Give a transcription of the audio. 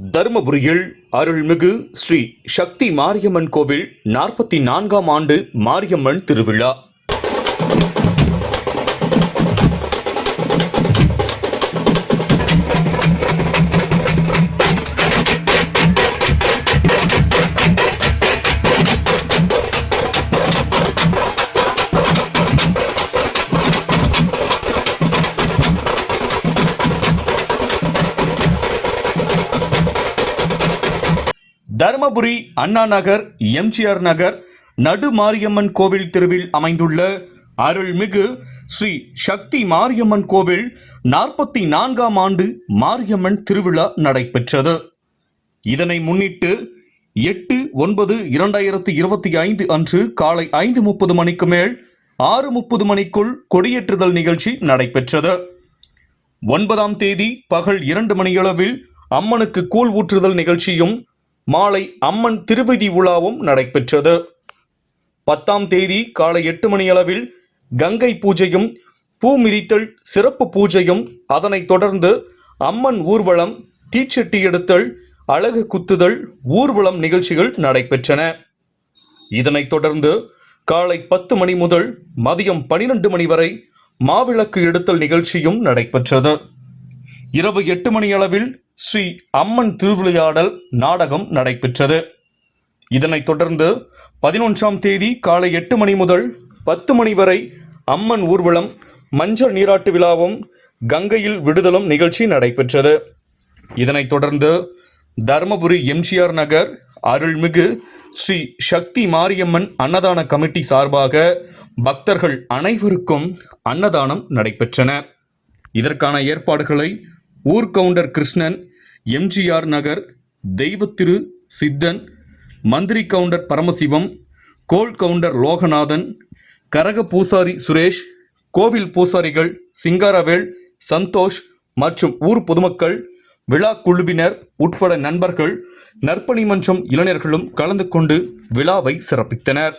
தருமபுரியில் அருள்மிகு ஸ்ரீ சக்தி மாரியம்மன் கோவில் நாற்பத்தி நான்காம் ஆண்டு மாரியம்மன் திருவிழா. தருமபுரி அண்ணா நகர் எம்ஜிஆர் நகர் நடு மாரியம்மன் கோவில் தெருவில் அமைந்துள்ள அருள்மிகு ஸ்ரீ சக்தி மாரியம்மன் கோவில் நாற்பத்தி நான்காம் ஆண்டு மாரியம்மன் திருவிழா நடைபெற்றது. இதனை முன்னிட்டு எட்டு ஒன்பது இரண்டாயிரத்தி இருபத்தி ஐந்து அன்று காலை ஐந்து முப்பது மணிக்கு மேல் ஆறு முப்பது மணிக்குள் கொடியேற்றுதல் நிகழ்ச்சி நடைபெற்றது. ஒன்பதாம் தேதி பகல் இரண்டு மணியளவில் அம்மனுக்கு கூழ் ஊற்றுதல் நிகழ்ச்சியும் மாலை அம்மன் திருவிதி உலாவும் நடைபெற்றது. பத்தாம் தேதி காலை எட்டு மணியளவில் கங்கை பூஜையும் பூ மிதித்தல் சிறப்பு பூஜையும் அதனைத் தொடர்ந்து அம்மன் ஊர்வலம் தீச்சட்டி எடுத்தல் அழகு குத்துதல் ஊர்வலம் நிகழ்ச்சிகள் நடைபெற்றன. இதனைத் தொடர்ந்து காலை பத்து மணி முதல் மதியம் பனிரெண்டு மணி வரை மாவிளக்கு எடுத்தல் நிகழ்ச்சியும் நடைபெற்றது. இரவு எட்டு மணி அளவில் ஸ்ரீ அம்மன் திருவிளையாடல் நாடகம் நடைபெற்றது. இதனைத் தொடர்ந்து பதினொன்றாம் தேதி காலை எட்டு மணி முதல் பத்து மணி வரை அம்மன் ஊர்வலம் மஞ்சள் நீராட்டு விழாவும் கங்கையில் விடுதலும் நிகழ்ச்சி நடைபெற்றது. இதனைத் தொடர்ந்து தருமபுரி எம்ஜிஆர் நகர் அருள்மிகு ஸ்ரீ சக்தி மாரியம்மன் அன்னதான கமிட்டி சார்பாக பக்தர்கள் அனைவருக்கும் அன்னதானம் நடைபெற்றன. இதற்கான ஏற்பாடுகளை ஊர்கவுண்டர் கிருஷ்ணன் எம்ஜிஆர் நகர் தெய்வத்திரு சித்தன் மந்திரி கவுண்டர் பரமசிவம் கோல் கவுண்டர் லோகநாதன் கரக பூசாரி சுரேஷ் கோவில் பூசாரிகள் சிங்காரவேல் சந்தோஷ் மற்றும் ஊர் பொதுமக்கள் விழா குழுவினர் உட்பட நண்பர்கள் நற்பணி மன்றம் இளைஞர்களும் கலந்து கொண்டு விழாவை சிறப்பித்தனர்.